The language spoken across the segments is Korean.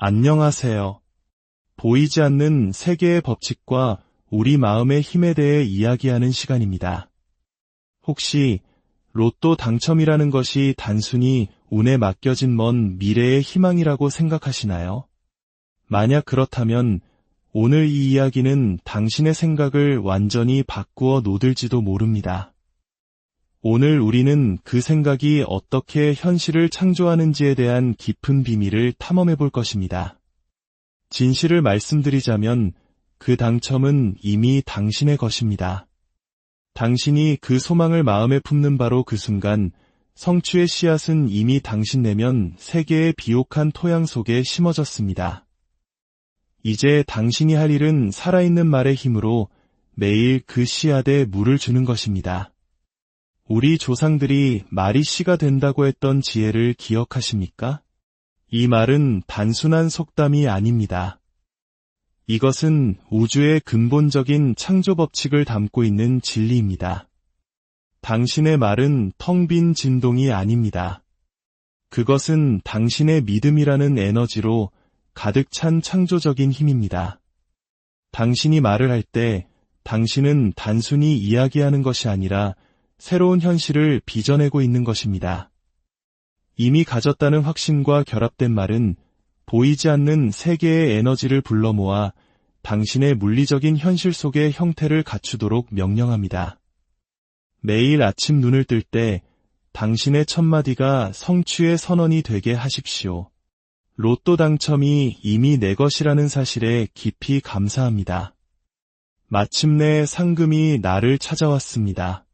안녕하세요. 보이지 않는 세계의 법칙과 우리 마음의 힘에 대해 이야기하는 시간입니다. 혹시 로또 당첨이라는 것이 단순히 운에 맡겨진 먼 미래의 희망이라고 생각하시나요? 만약 그렇다면 오늘 이 이야기는 당신의 생각을 완전히 바꾸어 놓을지도 모릅니다. 오늘 우리는 그 생각이 어떻게 현실을 창조하는지에 대한 깊은 비밀을 탐험해 볼 것입니다. 진실을 말씀드리자면 그 당첨은 이미 당신의 것입니다. 당신이 그 소망을 마음에 품는 바로 그 순간 성취의 씨앗은 이미 당신 내면 세계의 비옥한 토양 속에 심어졌습니다. 이제 당신이 할 일은 살아있는 말의 힘으로 매일 그 씨앗에 물을 주는 것입니다. 우리 조상들이 말이 씨가 된다고 했던 지혜를 기억하십니까? 이 말은 단순한 속담이 아닙니다. 이것은 우주의 근본적인 창조 법칙을 담고 있는 진리입니다. 당신의 말은 텅 빈 진동이 아닙니다. 그것은 당신의 믿음이라는 에너지로 가득 찬 창조적인 힘입니다. 당신이 말을 할 때 당신은 단순히 이야기하는 것이 아니라 새로운 현실을 빚어내고 있는 것입니다. 이미 가졌다는 확신과 결합된 말은 보이지 않는 세계의 에너지를 불러 모아 당신의 물리적인 현실 속의 형태를 갖추도록 명령합니다. 매일 아침 눈을 뜰 때 당신의 첫마디가 성취의 선언이 되게 하십시오. 로또 당첨이 이미 내 것이라는 사실에 깊이 감사합니다. 마침내 상금이 나를 찾아왔습니다.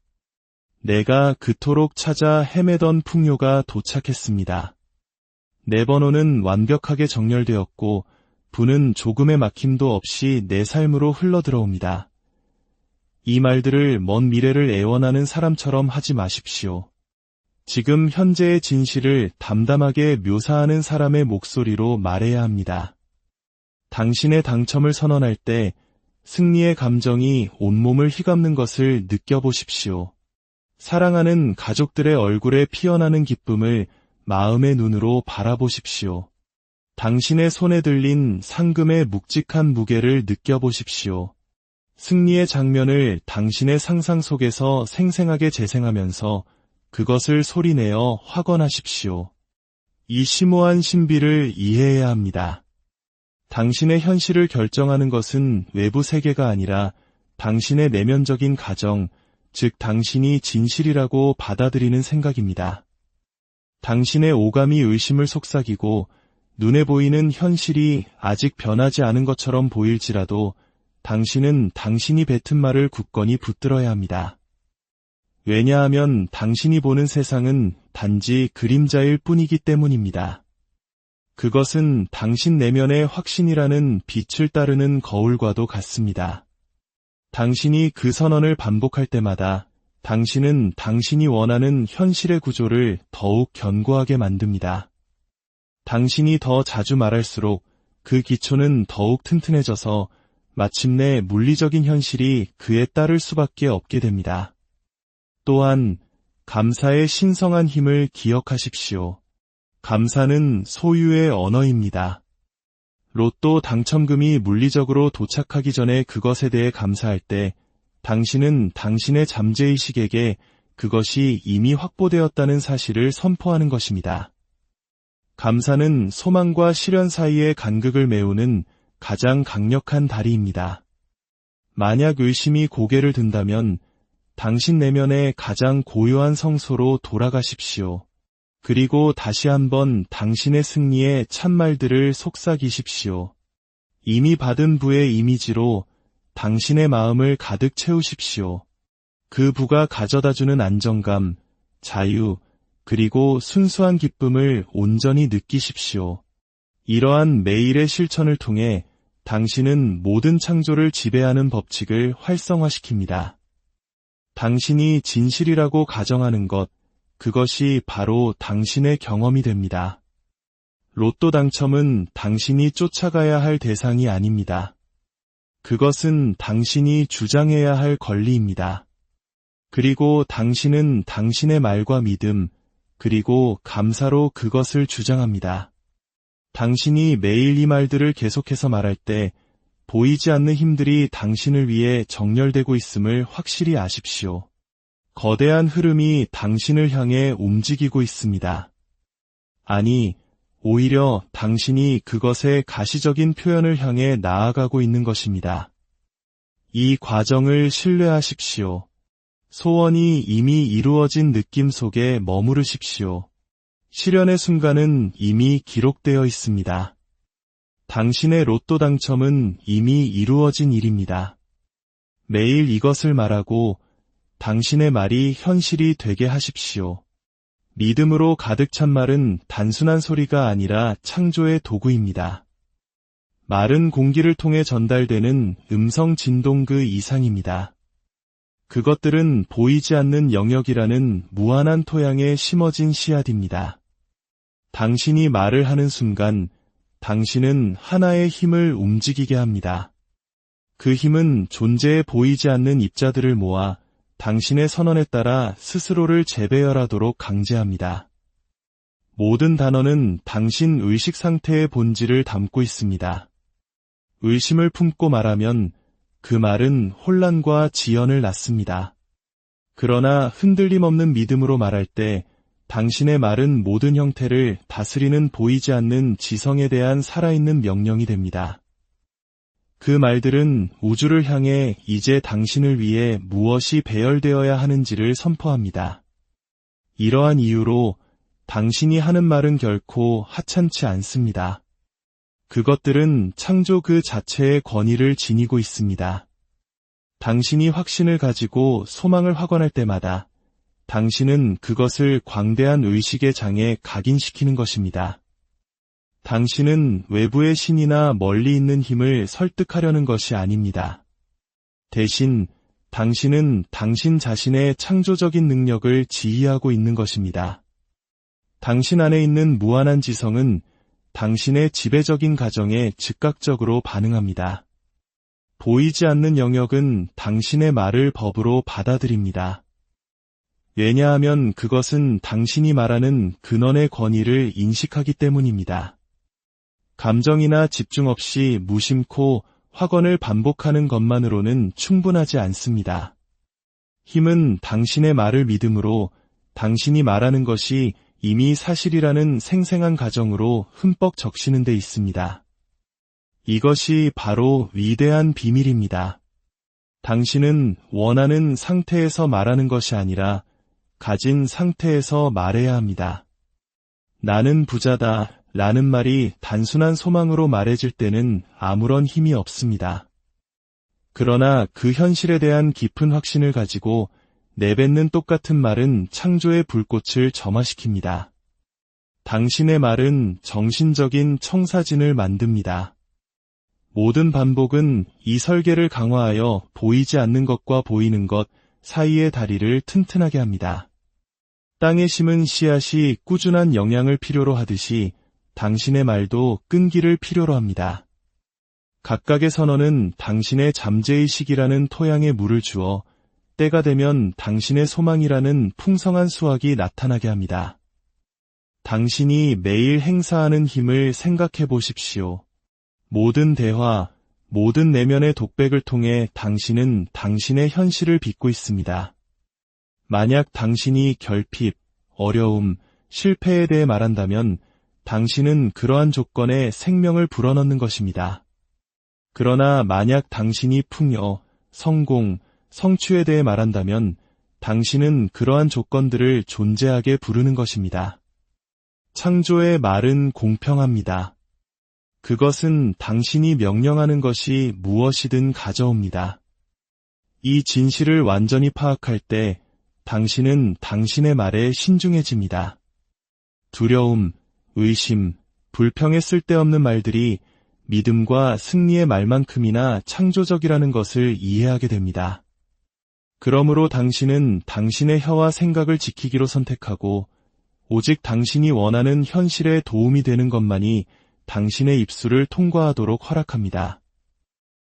내가 그토록 찾아 헤매던 풍요가 도착했습니다. 내 번호는 완벽하게 정렬되었고 부는 조금의 막힘도 없이 내 삶으로 흘러들어옵니다. 이 말들을 먼 미래를 애원하는 사람처럼 하지 마십시오. 지금 현재의 진실을 담담하게 묘사하는 사람의 목소리로 말해야 합니다. 당신의 당첨을 선언할 때 승리의 감정이 온몸을 휘감는 것을 느껴보십시오. 사랑하는 가족들의 얼굴에 피어나는 기쁨을 마음의 눈으로 바라보십시오. 당신의 손에 들린 상금의 묵직한 무게를 느껴보십시오. 승리의 장면을 당신의 상상 속에서 생생하게 재생하면서 그것을 소리내어 확언하십시오. 이 심오한 신비를 이해해야 합니다. 당신의 현실을 결정하는 것은 외부 세계가 아니라 당신의 내면적인 가정, 즉 당신이 진실이라고 받아들이는 생각입니다. 당신의 오감이 의심을 속삭이고 눈에 보이는 현실이 아직 변하지 않은 것처럼 보일지라도 당신은 당신이 뱉은 말을 굳건히 붙들어야 합니다. 왜냐하면 당신이 보는 세상은 단지 그림자일 뿐이기 때문입니다. 그것은 당신 내면의 확신이라는 빛을 따르는 거울과도 같습니다. 당신이 그 선언을 반복할 때마다 당신은 당신이 원하는 현실의 구조를 더욱 견고하게 만듭니다. 당신이 더 자주 말할수록 그 기초는 더욱 튼튼해져서 마침내 물리적인 현실이 그에 따를 수밖에 없게 됩니다. 또한 감사의 신성한 힘을 기억하십시오. 감사는 소유의 언어입니다. 로또 당첨금이 물리적으로 도착하기 전에 그것에 대해 감사할 때 당신은 당신의 잠재의식에게 그것이 이미 확보되었다는 사실을 선포하는 것입니다. 감사는 소망과 실현 사이의 간극을 메우는 가장 강력한 다리입니다. 만약 의심이 고개를 든다면 당신 내면의 가장 고요한 성소로 돌아가십시오. 그리고 다시 한번 당신의 승리의 참말들을 속삭이십시오. 이미 받은 부의 이미지로 당신의 마음을 가득 채우십시오. 그 부가 가져다주는 안정감, 자유, 그리고 순수한 기쁨을 온전히 느끼십시오. 이러한 매일의 실천을 통해 당신은 모든 창조를 지배하는 법칙을 활성화시킵니다. 당신이 진실이라고 가정하는 것, 그것이 바로 당신의 경험이 됩니다. 로또 당첨은 당신이 쫓아가야 할 대상이 아닙니다. 그것은 당신이 주장해야 할 권리입니다. 그리고 당신은 당신의 말과 믿음, 그리고 감사로 그것을 주장합니다. 당신이 매일 이 말들을 계속해서 말할 때 보이지 않는 힘들이 당신을 위해 정렬되고 있음을 확실히 아십시오. 거대한 흐름이 당신을 향해 움직이고 있습니다. 아니, 오히려 당신이 그것의 가시적인 표현을 향해 나아가고 있는 것입니다. 이 과정을 신뢰하십시오. 소원이 이미 이루어진 느낌 속에 머무르십시오. 실현의 순간은 이미 기록되어 있습니다. 당신의 로또 당첨은 이미 이루어진 일입니다. 매일 이것을 말하고 당신의 말이 현실이 되게 하십시오. 믿음으로 가득 찬 말은 단순한 소리가 아니라 창조의 도구입니다. 말은 공기를 통해 전달되는 음성 진동 그 이상입니다. 그것들은 보이지 않는 영역이라는 무한한 토양에 심어진 씨앗입니다. 당신이 말을 하는 순간 당신은 하나의 힘을 움직이게 합니다. 그 힘은 존재에 보이지 않는 입자들을 모아 당신의 선언에 따라 스스로를 재배열하도록 강제합니다. 모든 단어는 당신 의식 상태의 본질을 담고 있습니다. 의심을 품고 말하면 그 말은 혼란과 지연을 낳습니다. 그러나 흔들림 없는 믿음으로 말할 때 당신의 말은 모든 형태를 다스리는 보이지 않는 지성에 대한 살아있는 명령이 됩니다. 그 말들은 우주를 향해 이제 당신을 위해 무엇이 배열되어야 하는지를 선포합니다. 이러한 이유로 당신이 하는 말은 결코 하찮지 않습니다. 그것들은 창조 그 자체의 권위를 지니고 있습니다. 당신이 확신을 가지고 소망을 확언할 때마다 당신은 그것을 광대한 의식의 장에 각인시키는 것입니다. 당신은 외부의 신이나 멀리 있는 힘을 설득하려는 것이 아닙니다. 대신 당신은 당신 자신의 창조적인 능력을 지휘하고 있는 것입니다. 당신 안에 있는 무한한 지성은 당신의 지배적인 가정에 즉각적으로 반응합니다. 보이지 않는 영역은 당신의 말을 법으로 받아들입니다. 왜냐하면 그것은 당신이 말하는 근원의 권위를 인식하기 때문입니다. 감정이나 집중 없이 무심코 확언을 반복하는 것만으로는 충분하지 않습니다. 힘은 당신의 말을 믿음으로 당신이 말하는 것이 이미 사실이라는 생생한 가정으로 흠뻑 적시는 데 있습니다. 이것이 바로 위대한 비밀입니다. 당신은 원하는 상태에서 말하는 것이 아니라 가진 상태에서 말해야 합니다. 나는 부자다 라는 말이 단순한 소망으로 말해질 때는 아무런 힘이 없습니다. 그러나 그 현실에 대한 깊은 확신을 가지고 내뱉는 똑같은 말은 창조의 불꽃을 점화시킵니다. 당신의 말은 정신적인 청사진을 만듭니다. 모든 반복은 이 설계를 강화하여 보이지 않는 것과 보이는 것 사이의 다리를 튼튼하게 합니다. 땅에 심은 씨앗이 꾸준한 영양을 필요로 하듯이 당신의 말도 끈기를 필요로 합니다. 각각의 선언은 당신의 잠재의식이라는 토양에 물을 주어 때가 되면 당신의 소망이라는 풍성한 수확이 나타나게 합니다. 당신이 매일 행사하는 힘을 생각해 보십시오. 모든 대화, 모든 내면의 독백을 통해 당신은 당신의 현실을 빚고 있습니다. 만약 당신이 결핍, 어려움, 실패에 대해 말한다면 당신은 그러한 조건에 생명을 불어넣는 것입니다. 그러나 만약 당신이 풍요, 성공, 성취에 대해 말한다면 당신은 그러한 조건들을 존재하게 부르는 것입니다. 창조의 말은 공평합니다. 그것은 당신이 명령하는 것이 무엇이든 가져옵니다. 이 진실을 완전히 파악할 때 당신은 당신의 말에 신중해집니다. 두려움, 의심, 불평에 쓸데없는 말들이 믿음과 승리의 말만큼이나 창조적이라는 것을 이해하게 됩니다. 그러므로 당신은 당신의 혀와 생각을 지키기로 선택하고 오직 당신이 원하는 현실에 도움이 되는 것만이 당신의 입술을 통과하도록 허락합니다.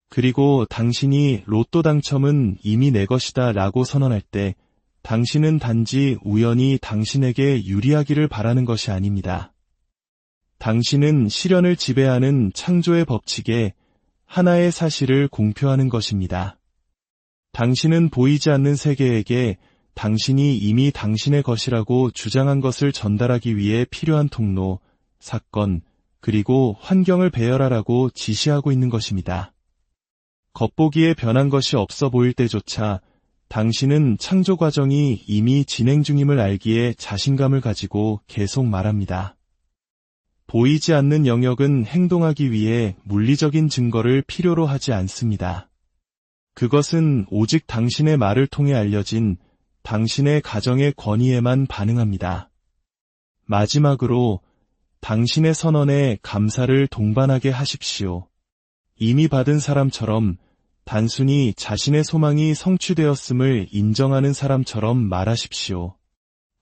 그리고 당신이 로또 당첨은 이미 내 것이다 라고 선언할 때 당신은 단지 우연히 당신에게 유리하기를 바라는 것이 아닙니다. 당신은 시련을 지배하는 창조의 법칙에 하나의 사실을 공표하는 것입니다. 당신은 보이지 않는 세계에게 당신이 이미 당신의 것이라고 주장한 것을 전달하기 위해 필요한 통로, 사건, 그리고 환경을 배열하라고 지시하고 있는 것입니다. 겉보기에 변한 것이 없어 보일 때조차 당신은 창조 과정이 이미 진행 중임을 알기에 자신감을 가지고 계속 말합니다. 보이지 않는 영역은 행동하기 위해 물리적인 증거를 필요로 하지 않습니다. 그것은 오직 당신의 말을 통해 알려진 당신의 가정의 권위에만 반응합니다. 마지막으로 당신의 선언에 감사를 동반하게 하십시오. 이미 받은 사람처럼 단순히 자신의 소망이 성취되었음을 인정하는 사람처럼 말하십시오.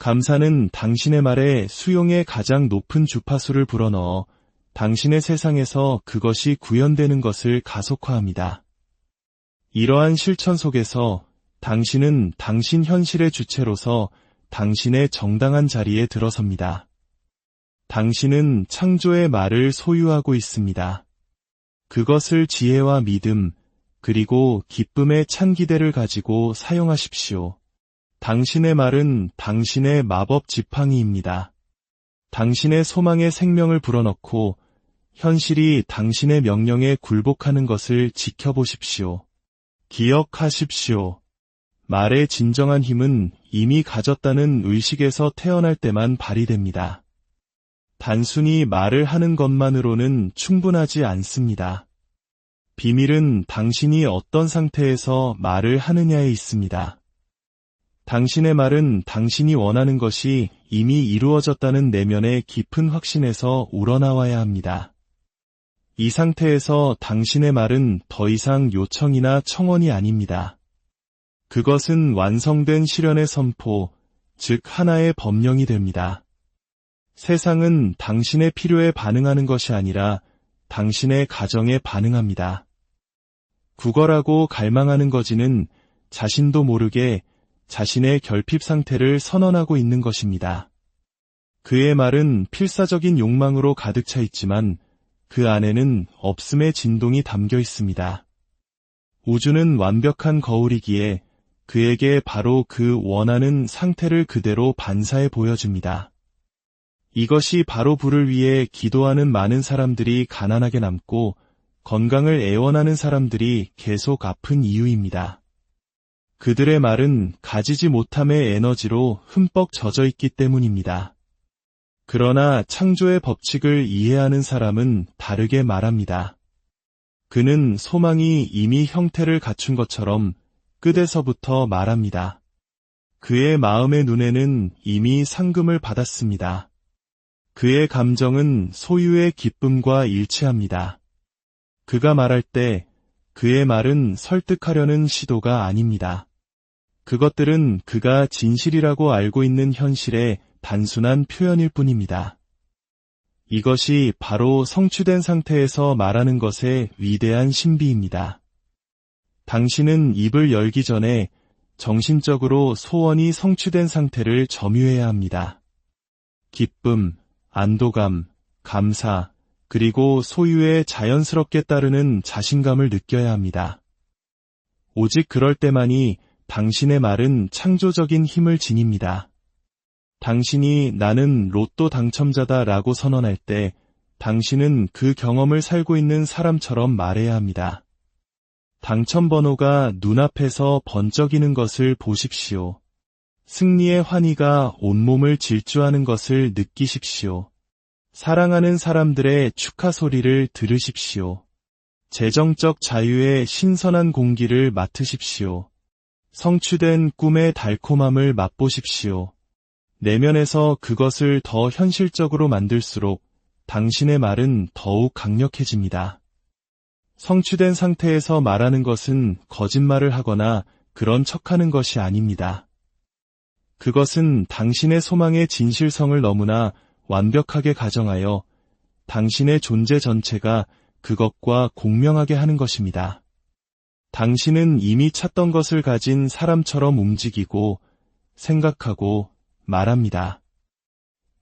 감사는 당신의 말에 수용의 가장 높은 주파수를 불어넣어 당신의 세상에서 그것이 구현되는 것을 가속화합니다. 이러한 실천 속에서 당신은 당신 현실의 주체로서 당신의 정당한 자리에 들어섭니다. 당신은 창조의 말을 소유하고 있습니다. 그것을 지혜와 믿음, 그리고 기쁨의 찬 기대를 가지고 사용하십시오. 당신의 말은 당신의 마법 지팡이입니다. 당신의 소망의 생명을 불어넣고 현실이 당신의 명령에 굴복하는 것을 지켜보십시오. 기억하십시오. 말의 진정한 힘은 이미 가졌다는 의식에서 태어날 때만 발휘됩니다. 단순히 말을 하는 것만으로는 충분하지 않습니다. 비밀은 당신이 어떤 상태에서 말을 하느냐에 있습니다. 당신의 말은 당신이 원하는 것이 이미 이루어졌다는 내면의 깊은 확신에서 우러나와야 합니다. 이 상태에서 당신의 말은 더 이상 요청이나 청원이 아닙니다. 그것은 완성된 실현의 선포, 즉 하나의 법령이 됩니다. 세상은 당신의 필요에 반응하는 것이 아니라 당신의 가정에 반응합니다. 구걸하고 갈망하는 거지는 자신도 모르게 자신의 결핍 상태를 선언하고 있는 것입니다. 그의 말은 필사적인 욕망으로 가득 차 있지만 그 안에는 없음의 진동이 담겨 있습니다. 우주는 완벽한 거울이기에 그에게 바로 그 원하는 상태를 그대로 반사해 보여줍니다. 이것이 바로 불을 위해 기도하는 많은 사람들이 가난하게 남고 건강을 애원하는 사람들이 계속 아픈 이유입니다. 그들의 말은 가지지 못함의 에너지로 흠뻑 젖어 있기 때문입니다. 그러나 창조의 법칙을 이해하는 사람은 다르게 말합니다. 그는 소망이 이미 형태를 갖춘 것처럼 끝에서부터 말합니다. 그의 마음의 눈에는 이미 상금을 받았습니다. 그의 감정은 소유의 기쁨과 일치합니다. 그가 말할 때 그의 말은 설득하려는 시도가 아닙니다. 그것들은 그가 진실이라고 알고 있는 현실의 단순한 표현일 뿐입니다. 이것이 바로 성취된 상태에서 말하는 것의 위대한 신비입니다. 당신은 입을 열기 전에 정신적으로 소원이 성취된 상태를 점유해야 합니다. 기쁨, 안도감, 감사, 그리고 소유에 자연스럽게 따르는 자신감을 느껴야 합니다. 오직 그럴 때만이 당신의 말은 창조적인 힘을 지닙니다. 당신이 나는 로또 당첨자다 라고 선언할 때 당신은 그 경험을 살고 있는 사람처럼 말해야 합니다. 당첨 번호가 눈앞에서 번쩍이는 것을 보십시오. 승리의 환희가 온몸을 질주하는 것을 느끼십시오. 사랑하는 사람들의 축하 소리를 들으십시오. 재정적 자유의 신선한 공기를 맡으십시오. 성취된 꿈의 달콤함을 맛보십시오. 내면에서 그것을 더 현실적으로 만들수록 당신의 말은 더욱 강력해집니다. 성취된 상태에서 말하는 것은 거짓말을 하거나 그런 척하는 것이 아닙니다. 그것은 당신의 소망의 진실성을 너무나 완벽하게 가정하여 당신의 존재 전체가 그것과 공명하게 하는 것입니다. 당신은 이미 찾던 것을 가진 사람처럼 움직이고 생각하고 말합니다.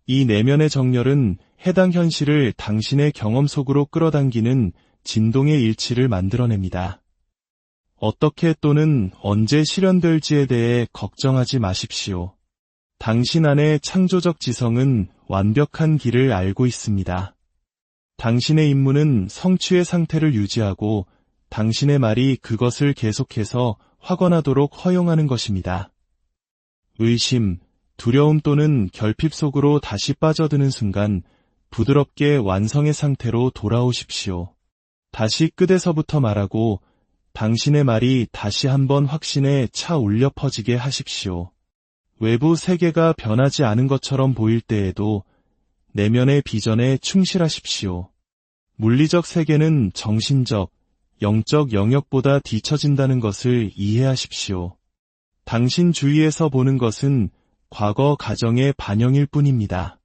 이 내면의 정렬은 해당 현실을 당신의 경험 속으로 끌어당기는 진동의 일치를 만들어냅니다. 어떻게 또는 언제 실현될지에 대해 걱정하지 마십시오. 당신 안의 창조적 지성은 완벽한 길을 알고 있습니다. 당신의 임무는 성취의 상태를 유지하고 당신의 말이 그것을 계속해서 확언하도록 허용하는 것입니다. 의심, 두려움 또는 결핍 속으로 다시 빠져드는 순간 부드럽게 완성의 상태로 돌아오십시오. 다시 끝에서부터 말하고 당신의 말이 다시 한번 확신에 차 울려 퍼지게 하십시오. 외부 세계가 변하지 않은 것처럼 보일 때에도 내면의 비전에 충실하십시오. 물리적 세계는 정신적, 영적 영역보다 뒤처진다는 것을 이해하십시오. 당신 주위에서 보는 것은 과거 가정의 반영일 뿐입니다.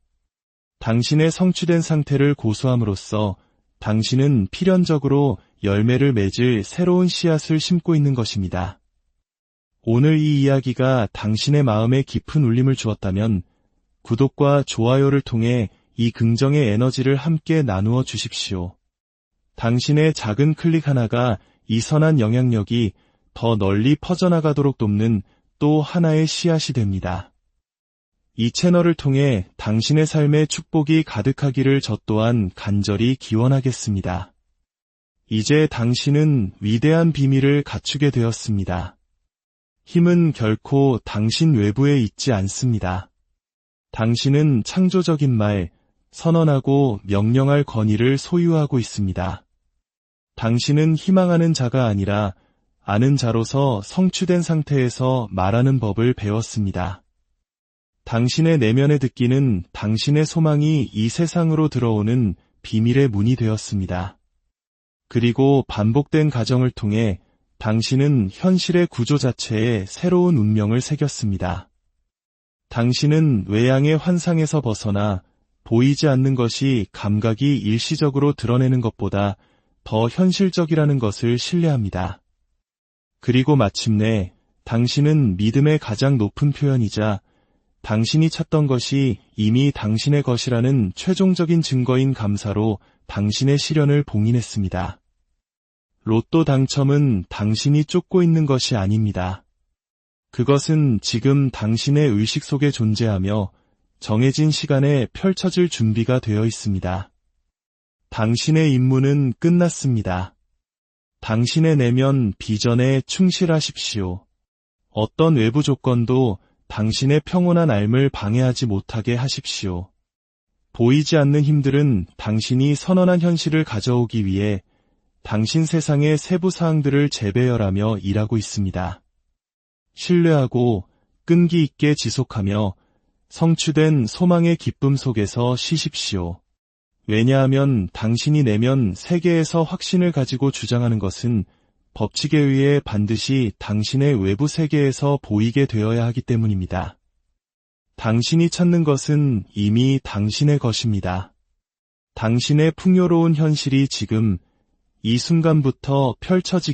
당신의 성취된 상태를 고수함으로써 당신은 필연적으로 열매를 맺을 새로운 씨앗을 심고 있는 것입니다. 오늘 이 이야기가 당신의 마음에 깊은 울림을 주었다면 구독과 좋아요를 통해 이 긍정의 에너지를 함께 나누어 주십시오. 당신의 작은 클릭 하나가 이 선한 영향력이 더 널리 퍼져나가도록 돕는 또 하나의 씨앗이 됩니다. 이 채널을 통해 당신의 삶에 축복이 가득하기를 저 또한 간절히 기원하겠습니다. 이제 당신은 위대한 비밀을 갖추게 되었습니다. 힘은 결코 당신 외부에 있지 않습니다. 당신은 창조적인 말, 선언하고 명령할 권위를 소유하고 있습니다. 당신은 희망하는 자가 아니라 아는 자로서 성취된 상태에서 말하는 법을 배웠습니다. 당신의 내면의 듣기는 당신의 소망이 이 세상으로 들어오는 비밀의 문이 되었습니다. 그리고 반복된 가정을 통해 당신은 현실의 구조 자체에 새로운 운명을 새겼습니다. 당신은 외양의 환상에서 벗어나 보이지 않는 것이 감각이 일시적으로 드러내는 것보다 더 현실적이라는 것을 신뢰합니다. 그리고 마침내 당신은 믿음의 가장 높은 표현이자 당신이 찾던 것이 이미 당신의 것이라는 최종적인 증거인 감사로 당신의 시련을 봉인했습니다. 로또 당첨은 당신이 쫓고 있는 것이 아닙니다. 그것은 지금 당신의 의식 속에 존재하며 정해진 시간에 펼쳐질 준비가 되어 있습니다. 당신의 임무는 끝났습니다. 당신의 내면 비전에 충실하십시오. 어떤 외부 조건도 당신의 평온한 삶을 방해하지 못하게 하십시오. 보이지 않는 힘들은 당신이 선언한 현실을 가져오기 위해 당신 세상의 세부 사항들을 재배열하며 일하고 있습니다. 신뢰하고 끈기 있게 지속하며 성취된 소망의 기쁨 속에서 쉬십시오. 왜냐하면 당신이 내면 세계에서 확신을 가지고 주장하는 것은 법칙에 의해 반드시 당신의 외부 세계에서 보이게 되어야 하기 때문입니다. 당신이 찾는 것은 이미 당신의 것입니다. 당신의 풍요로운 현실이 지금 이 순간부터 펼쳐지기